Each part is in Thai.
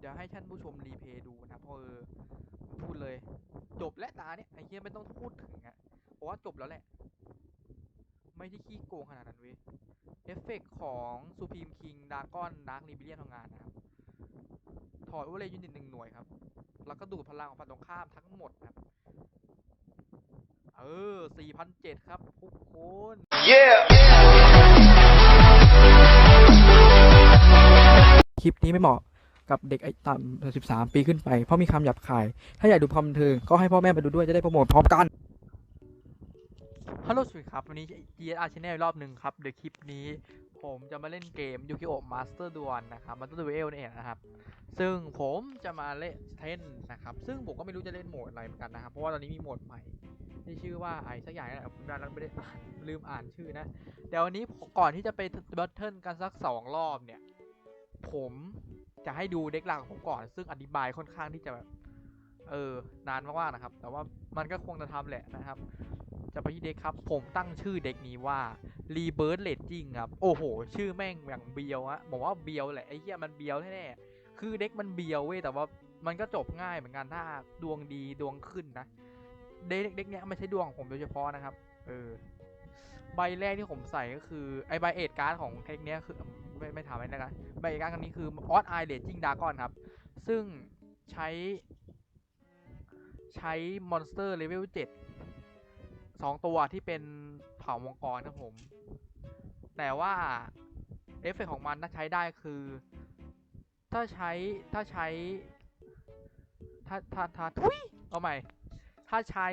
เดี๋ยวให้ท่านผู้ชม รีเพลย์ดูนะครับ เพราะ เออ ผมพูดเลย จบและตาเนี่ย ไอ้เหี้ยไม่ต้องพูดถึงอะเพราะว่าจบแล้วแหละ ไม่ได้ขี้โกงขนาดนั้นเว้ย เอฟเฟกต์ของ Supreme King Dragon Dark Rebellion ทำงานนะครับ ถอดอุเลยูนิตหนึ่งหน่วยครับ แล้วก็ดูดพลังของฝั่งตรงข้ามทั้งหมดครับ เออ4,007ครับทุกคนคลิปนี้ไม่เหมาะ กับเด็กอายุต่ำ13ปีขึ้นไป เพราะมีคำหยาบคาย ถ้าอยากดูความบันเทิงก็ให้พ่อแม่ไปดูด้วยจะได้โปรโมทพร้อมกันฮัลโหลสวัสดีครับ วันนี้ GSR Channel รอบหนึ่งครับเดี๋ยวคลิปนี้ผมจะมาเล่นเกม Yu-Gi-Oh! Master Duel นะครับ Master Duel นี่นเองนะครับ ซึ่งผมจะมาเล่นเทนนะครับ ซึ่งผมก็ไม่รู้จะเล่นโหมดอะไรเหมือนกันนะครับ เพราะว่าตอนนี้มีโหมดใหม่ที่ชื่อว่าไอ้สักอย่างนี่แหละผมดันไม่ได้ลืมอ่านชื่อนะ เดี๋ยววันนี้ก่อนที่จะไปบัตเทิลกันสักสองรอบเนี่ย ผม จะให้ดูเด็กหลักของผมก่อน ซึ่งอธิบายค่อนข้างที่จะแบบเออนานมากๆนะครับ แต่ว่ามันก็คงจะทำแหละนะครับ จะไปที่เด็กครับ ผมตั้งชื่อเด็กนี้ว่า Rebirth Raging ครับโอ้โห ชื่อแม่งอย่างเบียวอะบอกว่าเบียวแหละไอ้เหี้ยมันเบียวแน่ๆคือเด็กมันเบียวเว้ยแต่ว่ามันก็จบง่ายเหมือนกันถ้าดวงดีดวงขึ้นนะเด็กเด็กเนี้ยไม่ใช่ดวงของผมโดยเฉพาะนะครับ เออใบแรกที่ผมใส่ก็คือไอใบเอ็ดการ์ดของเทคเนี้ยคือ ไม่ไม่ถามอะไรนะครับใบเอ็ดการ์ดครั้งนี้คือออสไอเ g จิ้งดากอนครับ ซึ่งใช้ใช้มอนสเตอร์เลเวล7สองตัวที่เป็นเผ่ามังกรครับผม แต่ว่า เอฟเฟกของมันถ้าใช้ได้คือ ถ้าใช้ถ้าใช้ ถ้าถ้าถ้าทุยเอาใหม่ ถ้าใช้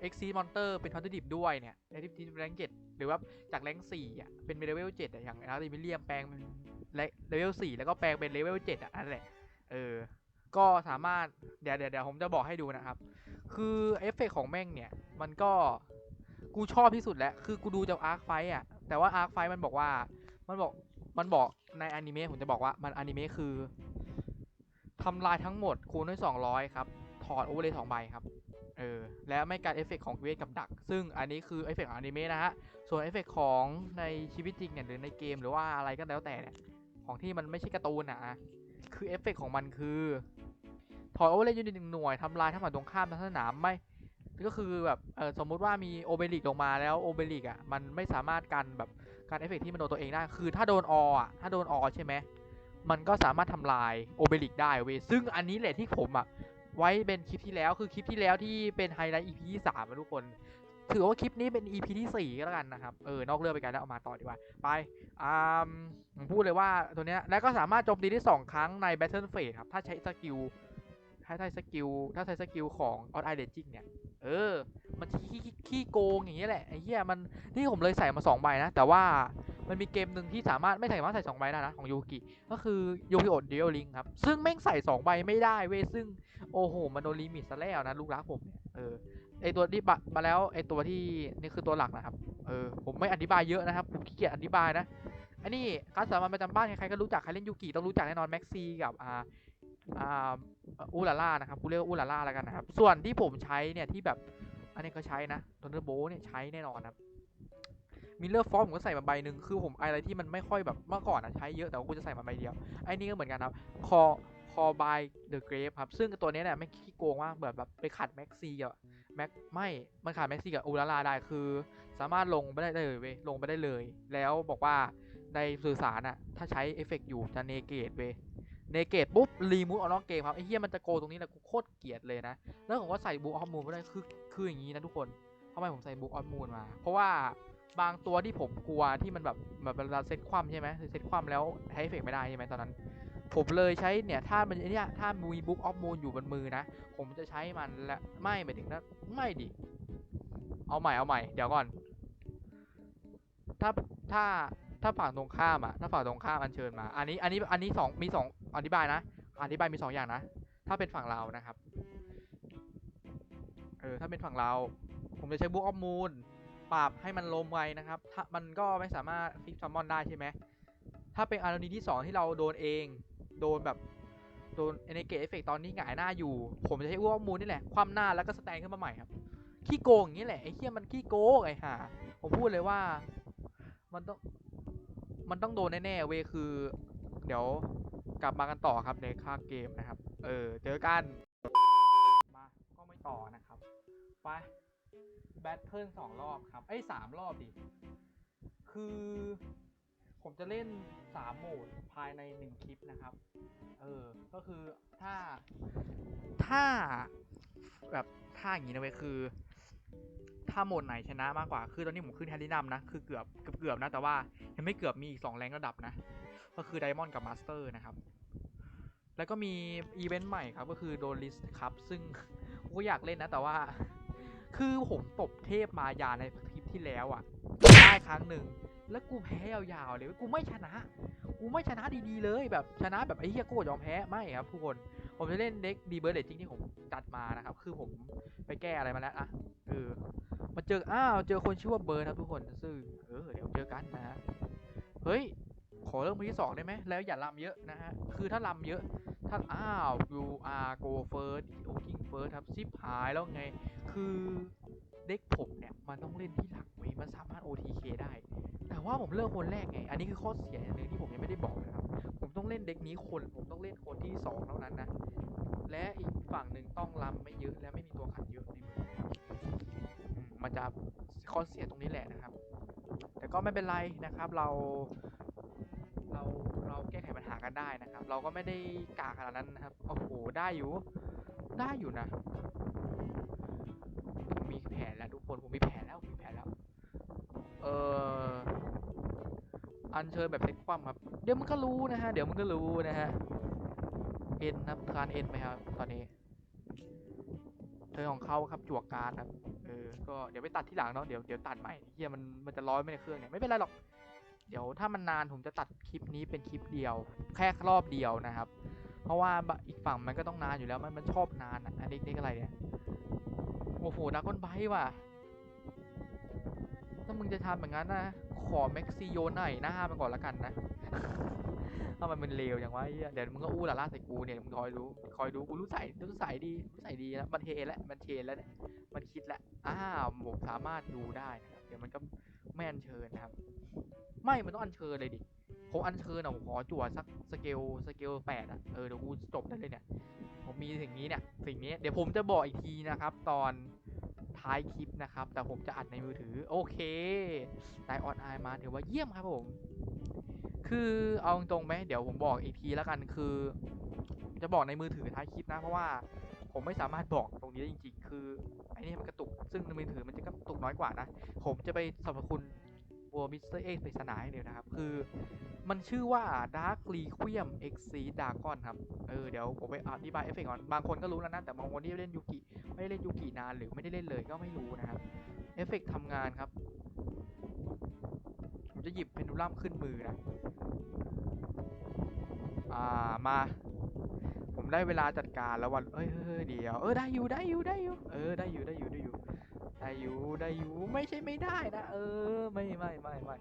เอ็กซีมอนเตอร์เป็นพัตถุดิบด้วยเนี่ยในที่ที่แรงเจ็ดหรือว่าจากแรงสี่อะเป็นเลเวลเจ็ดอะอย่างอาร์ติมิเลียมแปลงเป็นเลเวลสี่แล้วก็แปลงเป็นเลเวลเจ็ดอะนั่นแหละเออก็สามารถเดี๋ยวเดี๋ยวเดี๋ยวผมจะบอกให้ดูนะครับ คือเอฟเฟกต์ของแม่งเนี่ยมันก็กูชอบที่สุดแล้วคือกูดูจากอาร์คไฟอะแต่ว่าอาร์คไฟมันบอกว่ามันบอกมันบอกในอนิเมะผมจะบอกว่ามันอนิเมะคือทำลายทั้งหมดคูณด้วย200 ครับ ถอดโอเวอร์เลยสองใบครับ เออแล้วไม่การเอฟเฟกต์ของเวทกับดัก ซึ่งอันนี้คือเอฟเฟกต์ของอนิเมะนะฮะ ส่วนเอฟเฟกต์ของในชีวิตจริงเนี่ยหรือในเกมหรือว่าอะไรก็แล้วแต่เนี่ยของที่มันไม่ใช่การ์ตูนอะคือเอฟเฟกต์ของมันคือ ถอยโอเวอร์เลย์ยูนิตหนึ่งหน่วยทำลายทั้งหมดตรงข้ามทั้งสนามไม่ก็คือแบบเออสมมุติว่ามีโอเบลิกลงมาแล้วโอเบลิกอะมันไม่สามารถกันแบบการเอฟเฟกต์ที่มันโดนตัวเองได้คือถ้าโดนออะถ้าโดนอใช่ไหมมันก็สามารถทำลายโอเบลิกได้เว้ยซึ่งอันนี้แหละที่ผมอะ ไว้เป็นคลิปที่แล้วคือคลิปที่แล้วที่เป็นไฮไลท์ EP ที่สามอะทุกคน ถือว่าคลิปนี้เป็น EP ที่สี่ก็แล้วกันนะครับ เออนอกเรื่องไปกันแล้วเอามาต่อดีกว่า ไปอ่าผมพูดเลยว่าตัวเนี้ยแล้วก็สามารถโจมตีได้สองครั้งใน Battle Phase ครับ ถ้าใช้สกิลถ้าใช้สกิลถ้าใช้สกิลของ Odd Eye Raging เนี่ย เออ มันขี้ขี้ขี้โกงอย่างเงี้ยแหละไอ้เหี้ยมันนี่ผมเลยใส่มาสองใบนะแต่ว่า มันมีเกมหนึ่งที่สามารถไม่สามารถใส่สองใบได้นะของยูกิก็คือยูกิโอดเดียลลิงครับ ซึ่งแม่งใส่สองใบไม่ได้เว้ยซึ่งโอ้โหมันโดนลิมิตซะแล้วนะลูกรักผมเนี่ยเออไอตัวที่บะมาแล้วไอตัวที่นี่คือตัวหลักนะครับเออผมไม่อธิบายเยอะนะครับผมขี้เกียจอธิบายนะอันนี้การสามัญประจำบ้านใครๆก็รู้จักใครเล่นยูกิต้องรู้จักแน่นอนแม็กซี่กับอ่าอ่าอูลาล่านะครับกูเรียกว่าอูลาล่าแล้วกันนะครับส่วนที่ผมใช้เนี่ยที่แบบอันนี้ก็ใช้นะทอนเดอร์โบเนี่ยใช้แน่นอนครับ มิลเลอร์ฟอร์มผมก็ใส่มาใบหนึ่งคือผมอะไรที่มันไม่ค่อยแบบเมื่อก่อนอะใช้เยอะแต่ว่ากูจะใส่มาใบเดียวไอ้นี่ก็เหมือนกันครับคอคอบายเดอะเกรฟครับ ซึ่งตัวนี้เนี่ยไม่ขี้โกงว่ากเหมือนแบบไปขัดแม็กซี่กับแม็กไม่ มันขัดแม็กซี่กับอูลาลาได้คือ สามารถลงไปได้เลยเว้ยลงไปได้เลย แล้วบอกว่าในสื่อสารอะถ้าใช้เอฟเฟกต์อยู่จะเนเกตเว้ยเนเกตปุ๊บรีมูฟออกนอกเกมครับไอ้เฮียมันจะโกตรงนี้แหละกูโคตรเกลียดเลยนะ แล้วผมก็ใส่บุ๊กออฟมูนไม่ได้คือคืออย่างนี้นะทุกคนทำไมผมใส่บุ๊กออฟมูนมา เพราะว่า บางตัวที่ผมกลัวที่มันแบบแบบเวลาเซตความใช่ไหมเซตความแล้วใช้เอฟเฟกไม่ได้ใช่ไหมตอนนั้น ผมเลยใช้เนี่ยถ้ามันเนี่ยถ้ามีบุ๊กออฟมูนอยู่บนมือนะ ผมจะใช้มันและไม่หมายถึงนะไม่ดิเอาใหม่เอาใหม่เดี๋ยวก่อน ถ้าถ้าถ้าฝั่งตรงข้ามอะถ้าฝั่งตรงข้ามอัญเชิญมา อันนี้อันนี้อันนี้สองมีสองอธิบายนะอธิบายมีสองอย่างนะ ถ้าเป็นฝั่งเรานะครับเออถ้าเป็นฝั่งเรา ผมจะใช้บุ๊กออฟมูล ปรับให้มันลมไวนะครับถ้ามันก็ไม่สามารถฟิกซัมมอนได้ใช่ไหมถ้าเป็นอารณ์ที่สองที่เราโดนเอง โดนแบบโดนเอเนเกตเอฟเฟกตอนนี้หงายหน้าอยู่ ผมจะใช้บุ๊กออมูลนี่แหละคว่ำหน้าแล้วก็สแตนขึ้นมาใหม่ครับขี้โกงอย่างนี้แหละไอ้เหี้ยมันขี้โกงไอ้ห่าผมพูดเลยว่ามันต้องมันต้องโดนแน่ๆเวคือ เดี๋ยวกลับมากันต่อครับในค่าเกมนะครับ เออ เจอกัน มาก็ไม่ต่อนะครับ ไป แบทเทิลสองรอบครับเอ้สามรอบดิ คือ ผมจะเล่นสามโหมดภายในหนึ่งคลิปนะครับ เออ ก็คือถ้า ถ้า แบบถ้าอย่างนี้นะเว้ยคือ ถ้าโหมดไหนชนะมากกว่า คือตอนนี้ผมขึ้นแฮร์รี่นัมนะ คือเกือบเกือบเกือบนะ แต่ว่ายังไม่เกือบมีอีกสองแรงระดับนะ ก็คือไดมอนด์กับมาสเตอร์นะครับแล้วก็มีอีเวนต์ใหม่ครับก็คือโดนลิสครับ ซึ่งก็อยากเล่นนะแต่ว่า คือผมตบเทพมายาในคลิปที่แล้วอะ่ะได้ครั้งหนึ่ง แล้วกูแพ้ยาวๆเลยกูไม่ชนะ กูไม่ชนะดีๆเลยแบบชนะแบบไอ้เหี้ยโกูยอมแพ้ไม่ครับทุกคนผมจะเล่นเด็กดีเบิร์ดเลจริงที่ผมจัดมานะครับ คือผมไปแก้อะไรมาแล้วอะเออมาเจออ้าวเจอคนชื่อว่าเบิร์ดครับทุกคนซึ่งเออเดี๋ยวเจอกันนะฮะเฮ้ยขอเริ่มมือที่สองได้ไหมแล้วอย่าลำเยอะนะฮะคือถ้าลำเยอะถ้าอ้าว you are go first looking first ครับซิปหายแล้วไง คือเด็กผมเนี่ยมันต้องเล่นที่หลักเว้ยมันสามารถ OTK ได้ แต่ว่าผมเลือกคนแรกไง อันนี้คือข้อเสียอย่างหนึ่งที่ผมยังไม่ได้บอกนะครับ ผมต้องเล่นเด็กนี้คน ผมต้องเล่นคนที่สองเท่านั้นนะ และอีกฝั่งหนึ่งต้องลำไม่เยอะและไม่มีตัวขัดเยอะในมือมันจะข้อเสียตรงนี้แหละนะครับ แต่ก็ไม่เป็นไรนะครับ เราเราเราแก้ไขปัญหากันได้นะครับ เราก็ไม่ได้กากขนาดนั้นนะครับ โอ้โห ได้อยู่ ได้อยู่นะ นแล้วทุกคนผมมีแผนแล้วผมมีแผนแล้ว เอออันเชิญแบบเซ็กคว่ำครับ เดี๋ยวมันก็รู้นะฮะ เดี๋ยวมันก็รู้นะฮะ เอ็นครับทานเอ็นไหมครับ ตอนนี้ เธอของเขาครับจั่วการครับ เออ ก็เดี๋ยวไปตัดที่หลังเนาะ เดี๋ยวเดี๋ยวตัดใหม่เฮียมันมันจะร้อยไม่ในเครื่องเนี่ย ไม่เป็นไรหรอก เดี๋ยวถ้ามันนานผมจะตัดคลิปนี้เป็นคลิปเดียว แค่รอบเดียวนะครับ เพราะว่าบะอีกฝั่งมันก็ต้องนานอยู่แล้ว มันมันชอบนานอะอันนี้นี่อะไรเนี่ย โอ้โหดราก้อนไบว่ะ ถ้ามึงจะทำแบบนั้นนะ ขอแม็กซิโยหน่อยหน้ามันก่อนละกันนะถ้ามันเป็นเลวอย่างว่าเดี๋ยวมึงก็อู้หล่าล่าใส่กูเนี่ยมึงคอยรู้คอยดูกูรู้ใส่รู้ใส่ดีรู้ใส่ดีแล้วมันเทแล้วมันเทแล้วเนี่ยมันคิดแล้วอ้าวผมสามารถดูได้นะครับเดี๋ยวมันก็ไม่อัญเชิญนะครับ ไม่มันต้องอัญเชิญเลยดิผมอัญเชิญอะผมขอจั่วสักสเกลสเกลแปดอะเออเดี๋ยวกูจบได้เลยเนี่ย ผมมีสิ่งนี้เนี่ยสิ่งนี้เดี๋ยวผมจะบอกอีกทีนะครับ ตอนท้ายคลิปนะครับ แต่ผมจะอัดในมือถือ โอเคได้ออนไลน์มาถือว่าเยี่ยมครับผม คือเอาตรงไหมเดี๋ยวผมบอกอีกทีแล้วกันคือ จะบอกในมือถือท้ายคลิปนะ เพราะว่าผมไม่สามารถบอกตรงนี้ได้จริง ๆ คือไอ้นี่มันกระตุก ซึ่งในมือถือมันจะกระตุกน้อยกว่านะ ผมจะไปสรรพคุณ วัวมิสเตอร์เอ็กปริศนาให้เดียวนะครับ คือมันชื่อว่า Dark Requiem X c Dragon ครับ เออ เดี๋ยวผมไปอธิบายเอฟเฟกต์ก่อน บางคนก็รู้แล้วนะ แต่บางคนที่เล่นยูกิไม่ได้เล่นยูกินานหรือไม่ได้เล่นเลยก็ไม่รู้นะครับ เอฟเฟกต์ทำงานครับ ผมจะหยิบเพนดูลัมขึ้นมือนะ อ่า มา ผมได้เวลาจัดการแล้ววันเอ้ยเฮ้ยเฮ้ยเดี๋ยว เออ ได้อยู่ ได้อยู่ ได้อยู่ เออ ได้อยู่ ได้อยู่ ได้อยู่ ได้อยู่ได้อยู่ไม่ใช่ไม่ได้นะเออไม่ไม่ไม่ไม่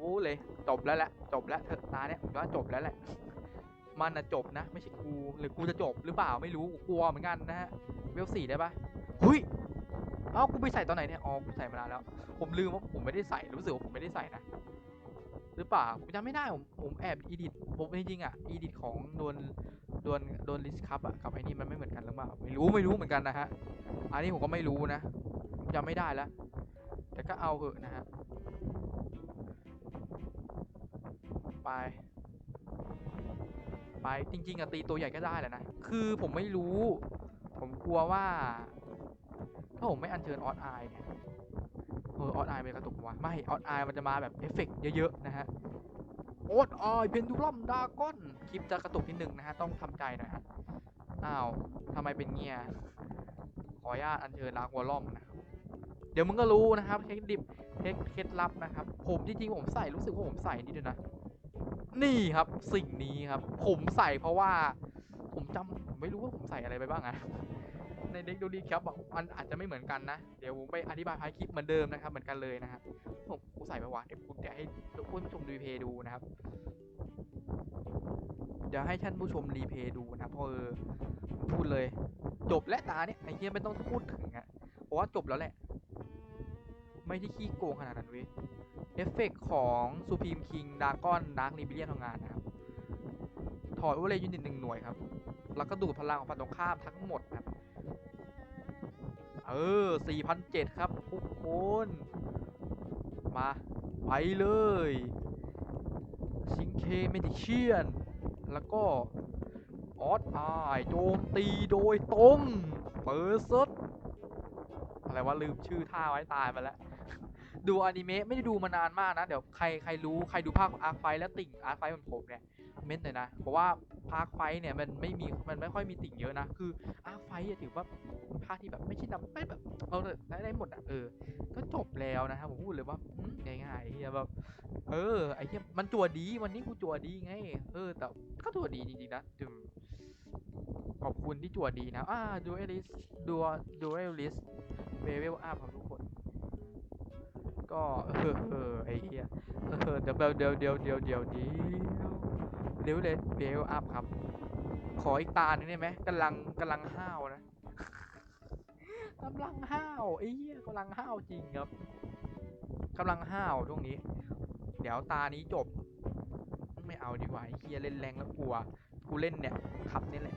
วู้เลยจบแล้วแหละจบแล้วเถอะตาเนี่ยผมว่าจบแล้วแหละมันนะจบนะ ไม่ใช่กูหรือกูจะจบหรือเปล่าไม่รู้กูกลัวเหมือนกันนะฮะเวลสี่ได้ปะเฮ้ยเอ้ากูไปใส่ตอนไหนเนี่ยอ๋อกูใส่มานานแล้ว ผมลืมว่าผมไม่ได้ใส่รู้สึกว่าผมไม่ได้ใส่นะ หรือเปล่า ผมจำไม่ได้ ผมผมแอบอีดิทผมจริงๆอะอีดิทของโดนโดนโดนลิสคัพอะกับไอ้นี่มันไม่เหมือนกันหรือเปล่าไม่รู้ไม่รู้เหมือนกันนะฮะอันนี้ผมก็ไม่รู้นะจำไม่ได้แล้วแต่ก็เอาเหอะนะฮะไปไปจริงๆอะตีตัวใหญ่ก็ได้แหละนะ คือผมไม่รู้ ผมกลัวว่า ถ้าผมไม่อัญเชิญออสไอเนี่ย เออออสไอเป็นกระตุกวะไม่ออสไอมันจะมาแบบเอฟเฟกต์เยอะๆนะฮะออสไอเพนดูลัมดาก้อนคลิปจะกระตุกนิดนึงนะฮะต้องทำใจหน่อยฮะอ้าวทำไมเป็นเงี้ยขออนุญาตอัญเชิญลากวอลล่อมนะครับเดี๋ยวมึงก็รู้นะครับเทคดิบเทคเคล็ดลับนะครับ ผมจริงๆผมใส่รู้สึกว่าผมใส่นี่ด้วยนะนี่ครับสิ่งนี้ครับ ผมใส่เพราะว่า ผมจำผมไม่รู้ว่าผมใส่อะไรไปบ้างอะ ในเด็กดูดีครับบอกมันอาจจะไม่เหมือนกันนะ เดี๋ยวผมไปอธิบายท้ายคลิปเหมือนเดิมนะครับเหมือนกันเลยนะครับผมกูใส่ไปวะเดี๋ยวกูจะให้ทุกผู้ชมรีเพย์ดูนะครับเดี๋ยวให้ท่านผู้ชมรีเพย์ดูนะเพราะเออพูดเลย จบและตาเนี่ยไอ้เหี้ยไม่ต้องพูดถึงอะเพราะว่าจบแล้วแหละ ไม่ได้ขี้โกงขนาดนั้นเว้ยเอฟเฟกต์ของ Supreme King Dragon Dark Rebellion ทำงานนะครับถอยโอเวอร์เลยยูนิตหนึ่งหน่วยครับ แล้วก็ดูดพลังของฝั่งตรงข้ามทั้งหมดครับ เออสี่พันเจ็ดครับทุกคน มา ไปเลย ซิงเคเมดิเชียน แล้วก็ออสอายโจมตีโดยตรงเปิดซดอะไรว่าลืมชื่อท่าไว้ตายไปแล้ว ดูอนิเมะไม่ได้ดูมานานมากนะ เดี๋ยวใครใครรู้ใครดูภาคอาร์ไฟและติ่งอาร์ไฟเหมือนผมเนี่ยเม้นหน่อยนะ เพราะว่า ภาคไฟเนี่ยมันไม่มีมันไม่ค่อยมีติ่งเยอะนะ คืออาร์คไฟถือว่าเป็นภาคที่แบบไม่ใช่นำไม่แบบเอาได้ได้หมดอะเออ ก็จบแล้วนะครับผมพูดเลยว่าง่ายๆเฮียแบบเออไอ้เฮียมันจั่วดีวันนี้กูจั่วดีไง เออ แต่ก็จั่วดีจริงๆนะจึงขอบคุณที่จั่วดีนะอ่าดูเอลิสดูดูเอลิสเวเวลอัพครับทุกคนก็เออเออไอ้เฮียเออเดี๋ยวเดี๋ยวเดี๋ยวเดี๋ยวเดี๋ยวเดี๋ยว เดี๋ยวเลยเบลอัพครับ ขออีกตาหนึงได้ไหมกำลังกำลังห้าวนะกำลังห้าวไอ้เหี้ยกำลังห้าวจริงครับกำลังห้าวช่วงนี้ เดี๋ยวตานี้จบ ไม่เอาดีกว่าไอ้เหี้ยเล่นแรงแล้วกลัว กูเล่นเนี่ยขับนี่แหละ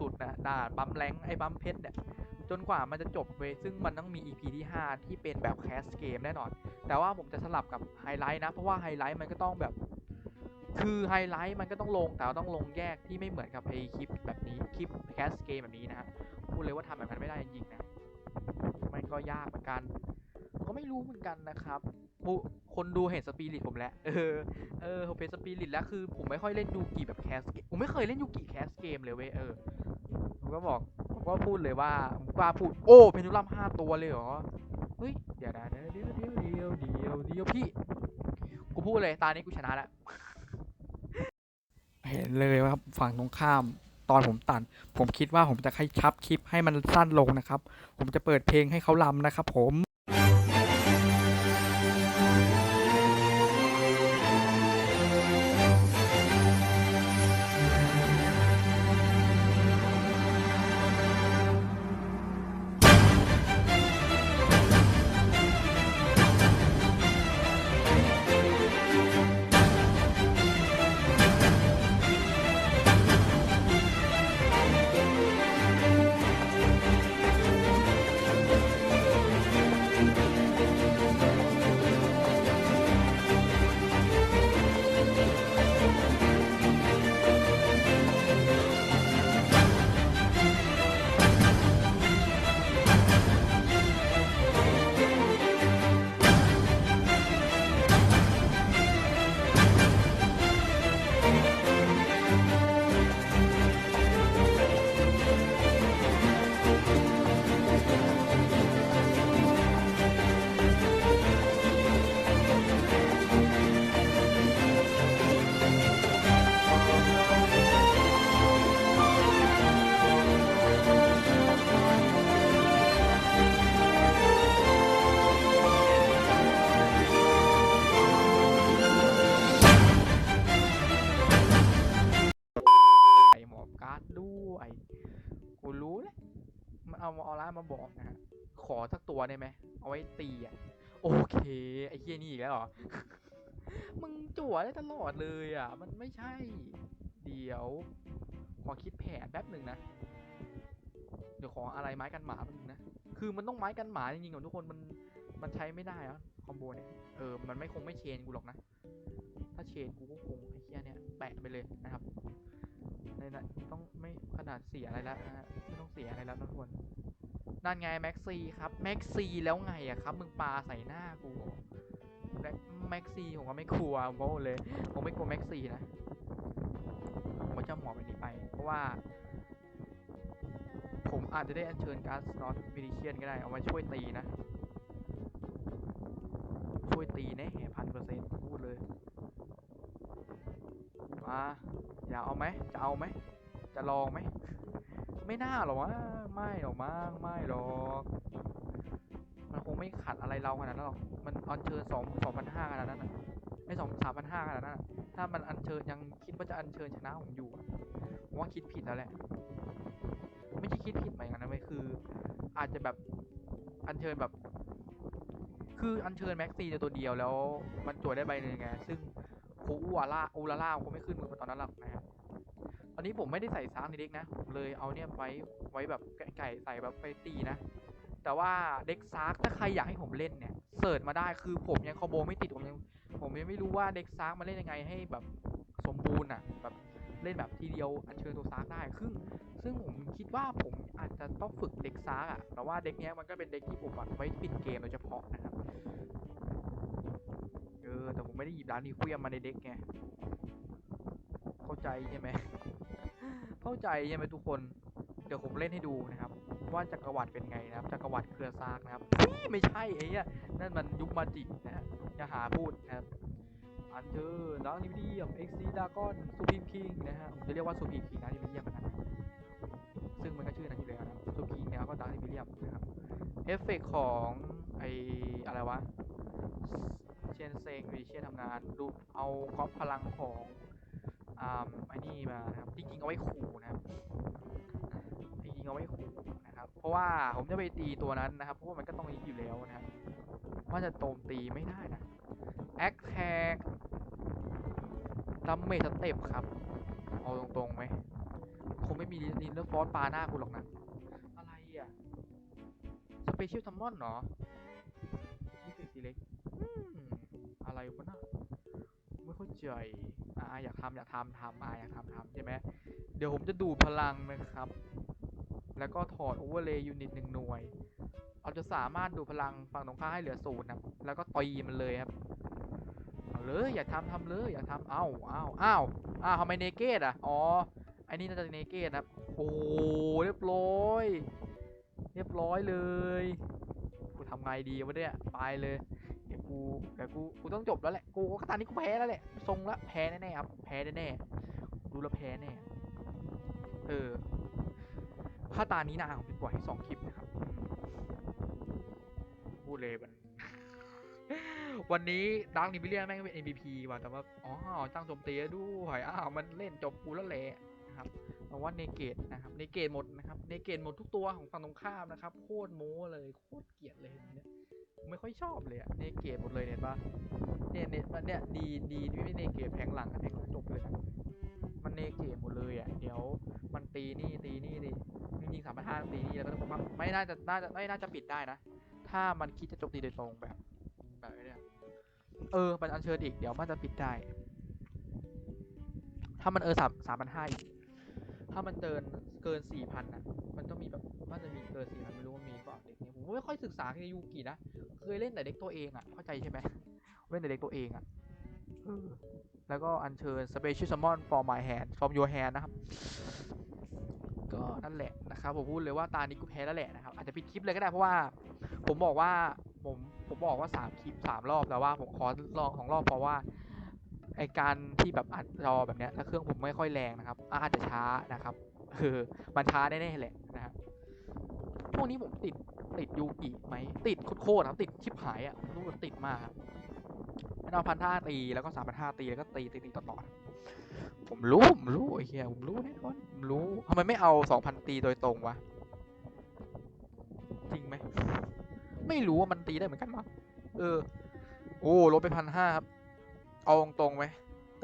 สุดๆนะด่าบัมแรงไอ้บัมเพชรเนี่ยจนกว่ามันจะจบเว้ยซึ่งมันต้องมี EP ที่ 5 ที่เป็นแบบแคสเกมแน่นอน แต่ว่าผมจะสลับกับไฮไลท์นะ เพราะว่าไฮไลท์มันก็ต้องแบบ คือไฮไลท์มันก็ต้องลงแต่ต้องลงแยกที่ไม่เหมือนกับไอคลิปแบบนี้คลิปแคสเกมแบบนี้นะฮะพูดเลยว่าทำแบบนั้นไม่ได้จริงๆนะมันก็ยากเหมือนกัน ก็ไม่รู้เหมือนกันนะครับคนดูเห็นสปิริตผมแล้วเออเออผมเป็นสปิริตแล้วคือผมไม่ค่อยเล่นยูกิแบบแคสเกมผมไม่เคยเล่นยูกิแคสเกมเลยเว้ยเออผมก็บอกผมก็พูดเลยว่าผมกล้าพูดโอ้เพนูลัมห้าตัวเลยเหรอเฮ้ยเดี๋ยวนะเดี๋ยวเดี๋ยวเดี๋ยวเดี๋ยวเดี๋ยวเดี๋ยวพี่กูพูดเลยตานี้กูชนะแล้ว เห็นเลยว่าฝั่งตรงข้ามตอนผมตัด ผมคิดว่าผมจะให้ชับคลิปให้มันสั้นลงนะครับ ผมจะเปิดเพลงให้เขาลำนะครับผม เอาเอร้ามาบอกนะฮะขอสักตัวได้ไหมเอาไว้ตีอะโอเค ไอ้เฮียนี่อีกแล้วเหรอ มึงจั่วได้ตลอดเลยอะ มันไม่ใช่ เดี๋ยว ขอคิดแผนแป๊บหนึ่งนะ เดี๋ยวขออะไรไม้กันหมาแป๊บนึงนะ คือมันต้องไม้กันหมาจริงๆก่อนทุกคนมันมันใช้ไม่ได้อะคอมโบเนี่ย เออ มันไม่คงไม่เชนกูหรอกนะ ถ้าเชนกูก็คงไอ้เฮียเนี่ยแปะไปเลยนะครับในนั้นต้องไม่ขนาดเสียอะไรแล้วนะฮะไม่ต้องเสียอะไรแล้วทุกคน นั่นไงแม็กซีครับแม็กซีแล้วไงอะครับ มึงปาใส่หน้ากูแม็กซี่ผมก็ไม่กลัวผมบอกเลย ผมไม่กลัวแม็กซี่นะผมจะหมอบแบบนี้ไป เพราะว่า ผมอาจจะได้อัญเชิญการ์ดสโนอตมินิเชียนก็ได้ เอามาช่วยตีนะ ช่วยตีแน่พันเปอร์เซ็นต์พูดเลย มา อยากเอาไหมจะเอาไหม จะลองไหม ไม่น่าหรอกวะไม่หรอกมั้งไม่หรอกมันคงไม่ขัดอะไรเราขนาดนั้นหรอกมันอัญเชิญสองสองพันห้าขนาดนั้นอะไม่สองสามพันห้าขนาดนั้นอะถ้ามันอัญเชิญยังคิดว่าจะอัญเชิญชนะผมอยู่ผมว่าคิดผิดแล้วแหละ ไม่ใช่คิดผิดหมายอย่างนั้นนะเว้ยคือ อาจจะแบบอัญเชิญแบบ คืออัญเชิญแม็กซีตัวเดียวแล้ว มันจวดได้ใบหนึ่งไงซึ่งโคอูอาล่าอูลาล่าคงไม่ขึ้นมือมาตอนนั้นหรอกนะครับ อันนี้ผมไม่ได้ใส่ซาร์กในเด็กนะผมเลยเอาเนี่ยไว้ไว้แบบไก่ใส่แบบไปตีนะ แต่ว่าเด็กซากถ้าใครอยากให้ผมเล่นเนี่ยเสิร์ชมาได้คือผมยังคอมโบไม่ติดผมยังผมยังไม่รู้ว่าเด็กซากมาเล่นยังไงให้แบบสมบูรณ์อะแบบเล่นแบบทีเดียวอัญเชิญตัวซากได้ซึ่งซึ่งผมคิดว่าผมอาจจะต้องฝึกเด็กซากอะแต่ว่าเด็กเนี้ยมันก็เป็นเด็กที่ผมอะไว้ปิดเกมโดยเฉพาะนะครับเออแต่ผมไม่ได้หยิบร้านนี้เคลียมมาในเด็กไงเข้าใจใช่ไหม เข้าใจใช่ไหมทุกคน เดี๋ยวผมเล่นให้ดูนะครับ ว่าจักรวรรดิเป็นไงนะครับ จักรวรรดิเครือซากนะครับไม่ใช่ไอ้เนี่ยนั่นมันยุคมาจินะฮะอย่าหาพูดนะครับอันเจอดังนิวเดียมเอ็กซีดากอนซูพิมคิงนะฮะผมจะเรียกว่าซูพิมคิงนะนิวเดียมนะซึ่งมันก็ชื่อนั้นอยู่แล้วนะซูพิมเนี่ยก็ดังนิวเดียมนะครับเอฟเฟกต์ของไออะไรวะเชนเซงวิเชียทำงานดูเอาก๊อปพลังของ อ่าไอ้นี่มานะครับจริงๆเอาไว้ขู่นะครับจริงๆเอาไว้ขู่นะครับ เพราะว่าผมจะไปตีตัวนั้นนะครับ เพราะว่ามันก็ต้องยิงอยู่แล้วนะครับว่าจะโจมตีไม่ได้นะแอคแทกดัมเมจสเต็ปครับ เอาตรงๆไหมคงไม่มีลินเนอร์ฟอสปาหน้ากูหรอกนะ อะไรอะ สเปเชียลทัมมอนเหรอนี่คือสีเล็กอืมอะไรวะน่ะไม่เข้าใจ อาอยากทำอยากทำทำอ่าอยากทำทำใช่ไหมเดี๋ยวผมจะดูดพลังนะครับ แล้วก็ถอดโอเวอร์เลย์ยูนิตหนึ่งหน่วย เราจะสามารถดูดพลังฝั่งตรงข้ามให้เหลือศูนย์นะครับ แล้วก็ตีมันเลยครับเอาเลยอย่าทำทำเลยอย่าทำเอ้าเอ้าเอ้าอ้าวทำไมเนเกตอะอ๋อไอ้นี่น่าจะเนเกตนะครับ โอ้เรียบร้อย เรียบร้อยเลยกูทำไงดีวะเนี่ยไปเลย กูเดี๋ยวกูกูต้องจบแล้วแหละกูก็ตอนนี้กูแพ้แล้วแหละทรงละแพ้แน่ๆครับแพ้แน่ๆดูแลวแพ้แน่เออถ้าตานี้นะผมจะปล่อยให้สองคลิปนะครับพูดเลยมันวันนี้ดังนิบิเลียนแม่งเป็น MVP ว่ะแต่ว่าอ๋อตั้งโจมตีด้ด้วยอ้าวมันเล่นจบกูแล้วแหละนะครับแต่ว่าเนเกตนะครับเนเกตหมดนะครับเนเกตหมดทุกตัวของฝั่งตรงข้ามนะครับ โคตรโม้เลยโคตรเกลียดเลยเนี่ย ไม่ค่อยชอบเลยอะเนเกตหมดเลยเนี่ยปะเนี่ยเนี่ยเนี่ยดีดีที่ไม่เนเกตแผงหลังอะแผงหลังจบเลยนะมันเนเกตหมดเลยอะเดี๋ยวมันตีนี่ตีนี่ดิจริงๆสามพันห้าตีนี่แล้วก็ต้องบอกว่าไม่น่าจะน่าจะไม่น่าจะปิดได้นะ ถ้ามันคิดจะโจมตีโดยตรงแบบ แบบนี้เนี่ยเออมันอัญเชิญอีกเดี๋ยวมันจะปิดได้ ถ้ามันเออสามสามพันห้าอีกถ้ามันเกินเกินสี่พันอะมันต้องมีแบบมันจะมีเกินสี่พันไม่รู้ว่ามีเปล่าเด็กเนี่ ไม่ค่อยศึกษาในยูกินะ เคยเล่นแต่เด็กตัวเองอะ เข้าใจใช่ไหมเล่นแต่เด็กตัวเองอะแล้วก็อัญเชิญ special summon for my hand from your hand นะครับ ก็นั่นแหละนะครับผมพูดเลยว่าตานี้กูแพ้แล้วแหละนะครับ อาจจะปิดคลิปเลยก็ได้เพราะว่า ผมบอกว่าผมผมบอกว่าสามคลิปสามรอบแต่ว่าผมขอลองสองรอบเพราะว่าไอการที่แบบอัดรอแบบเนี้ยแล้วเครื่องผมไม่ค่อยแรงนะครับ อาจจะช้านะครับคือมันช้าแน่ๆแหละนะครับช่วงนี้ผมติด ติดยูกิไหมติดโคตรครับติดชิบหายอะรู้ว่าติดมากครับเอาพันท่าตีแล้วก็สามพันท่าตีแล้วก็ตีตีตีต่อๆผมรู้ผมรู้ไอ้เหี้ยผมรู้แน่นอนผมรู้ทำไมไม่เอาสองพันตีโดยตรงวะจริงไหมไม่รู้ว่ามันตีได้เหมือนกันมั้งเออ โอ้ลดไปพันห้าครับเอาตรงๆไหม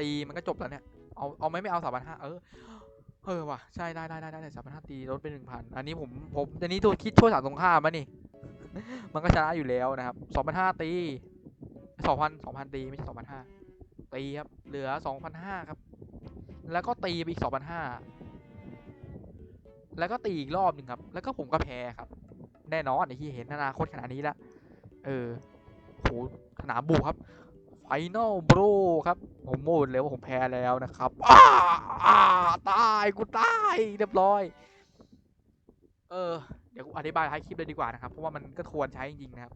ตีมันก็จบแล้วเนี่ยเอาเอาไหม่ไม่เอาสามพันห้าเออ เออว่ะใช่ได้ได้ได้ได้สามพันห้าตีลดไปหนึ่งพันอันนี้ผมผมอันนี้ตัวคิดช่วยสามตรงข้ามมานี่ มันก็ชนะอยู่แล้วนะครับสองพันห้าตีสองพันสองพันตีไม่ใช่สองพันห้าตีครับเหลือสองพันห้าครับ แล้วก็ตีไปอีกสองพันห้าแล้วก็ตีอีกรอบหนึ่งครับ แล้วก็ผมก็แพ้ครับ แน่นอนไอ้ที่เห็นอนาคตขนาดนี้ละเออโหสนามบุกครับ ไฟนอลโบรครับ ผมโมดเลยว่าผมแพ้แล้วนะครับอ้าอ้าตายกูตายเรียบร้อย เออ เดี๋ยวกูอธิบายท้ายคลิปเลยดีกว่านะครับ เพราะว่ามันก็ทวนใช้จริงๆนะครับ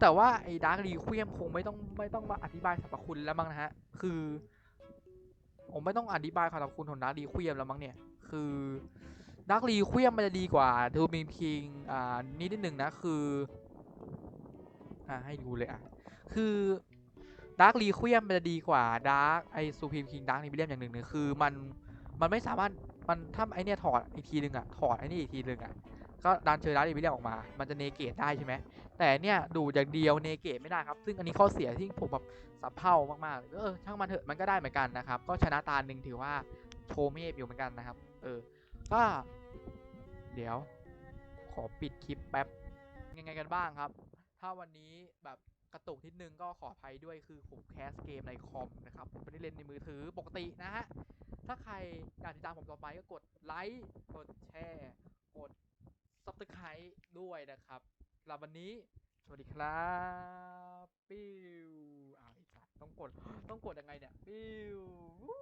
แต่ว่าไอ้ดาร์กรีควียมคงไม่ต้องไม่ต้องมาอธิบายสรรพคุณแล้วมั้งนะฮะ คือ ผมไม่ต้องอธิบายความสรรพคุณของดาร์กรีควียมแล้วมั้งเนี่ย คือดักรีเควียมมันจะดีกว่าทูมิมคิงอ่านิดนิดหนึ่งนะ คืออ่าให้ดูเลยอะ คือ ดาร์กรีเควียมมันจะดีกว่าดาร์กไอซูพิมคิงดาร์กนิบิเลียมอย่างหนึ่งเนี่ยคือมันมันไม่สามารถมันถ้าไอเนี่ยถอดอีกทีหนึ่งอะถอดไอนี่อีกทีหนึ่งอะก็ดันเชอร์ดาร์กนิบิเลียมออกมา มันจะเนเกตได้ใช่ไหมแต่เนี่ยดูอย่างเดียวเนเกตไม่ได้ครับ ซึ่งอันนี้ข้อเสียที่ผมแบบสับเพร่ามากๆเลยเออช่างมันเถอะมันก็ได้เหมือนกันนะครับ ก็ชนะตาหนึ่งถือว่าโชว์เมฟอยู่เหมือนกันนะครับ เออก็เดี๋ยว ขอปิดคลิปแป๊บยังไงกันบ้างครับ ถ้าวันนี้ กระตุกนิดนึงก็ขออภัยด้วยคือผมแคสเกมในคอมนะครับ ผมไม่ได้เล่นในมือถือปกตินะฮะ ถ้าใครอยากติดตามผมต่อไปก็กดไลค์กดแชร์กด subscribe ด้วยนะครับสำหรับวันนี้ สวัสดีครับปิ้วอ้าวไอ้สัตว์ต้องกดต้องกดยังไงเนี่ยปิ้ว